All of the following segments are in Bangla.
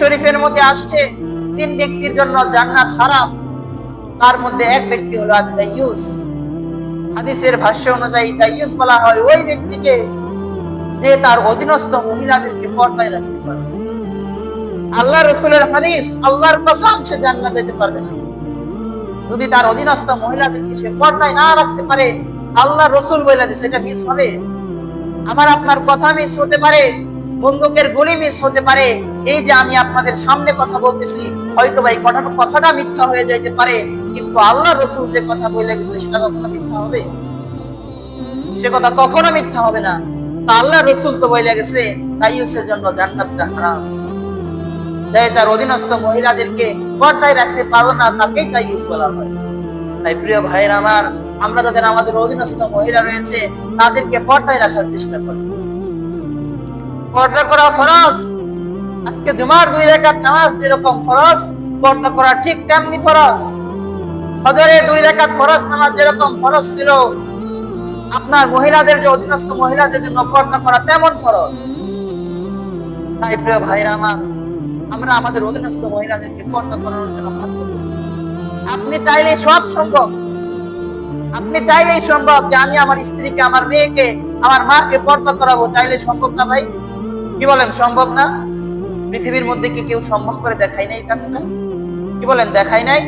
শরীফের মধ্যে আসছে, তিন ব্যক্তির জন্য জান্নাত হারাম, তার মধ্যে এক ব্যক্তি হলো দাইয়ুস হাদিসের ভাষ্য অনুযায়ী দাইয়ুস বলা হয় ওই ব্যক্তিকে যে তার অধীনস্থ মহিলাদেরকে পর্দায় রাখতে পারবে। আল্লাহ রসুলের হাদিস, আল্লাহর কসম, সে জান্নাত পারবে না। যদি তার অধীনস্থ মহিলাদেরকে সে পর্দায় না রাখতে পারে আল্লাহ রসুল বলে দিছে, এটা মিস হবে। আমার আপনার কথা মিস হতে পারে, বন্দুকের গুলি মিস হতে পারে। এই যে আমি আপনাদের সামনে কথা বলতেছি, হয়তো ভাই কথা কথাটা মিথ্যা হয়ে যাইতে পারে, কিন্তু আল্লাহ রসুল যে কথা বলে গেছে সেটা কখনো মিথ্যা হবে? সে কথা কখনো মিথ্যা হবে না। তা আল্লাহ রসুল তো বলে গেছে তাইয়ুসের জন্য জান্নাতটা হারাম। তাই তার অধীনস্থ মহিলাদেরকে পর্দায় রাখতে পারল না, তাকেই তাইয়ুস বলা হয়। তাই প্রিয় ভাইয়ের আমার আমরা যাদের আমাদের অধীনস্থ মহিলা রয়েছে, তাদেরকে পর্দায় রাখার চেষ্টা করি পর্দা করা ফরজ। আজকে জুমার দুই রেখাত নামাজ যেরকম ফরজ, পর্দা করা ঠিক তেমনি ফরজ। ফজরের দুই রেখাত ফরজ নামাজ যেরকম ফরজ ছিল, আপনার মহিলাদের যে অধীনস্থ মহিলাদের জন্য পর্দা করা তেমন ফরজ। তাই প্রিয় ভাইরা আমার, আমরা আমাদের অধীনস্থ মহিলাদেরকে পর্দা করানোর জন্য বাধ্য আপনি চাইলে সব সম্ভব আপনি চাইলেই সম্ভব যে আমি আমার স্ত্রীকে, আমার মেয়েকে, আমার মাকে পর্দা করাবো চাইলে সম্ভব না ভাই। কি বলেন, সম্ভব না? পৃথিবীর মধ্যে কি কেউ সম্ভব করে দেখাই নাই কাজটা? কি বলেন দেখাই নাই?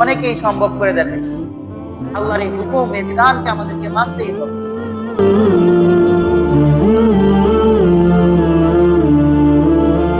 অনেকেই সম্ভব করে দেখাইছে। আল্লাহর এই হুকুম, এই বিধানকে আমাদেরকে মানতেই হবে।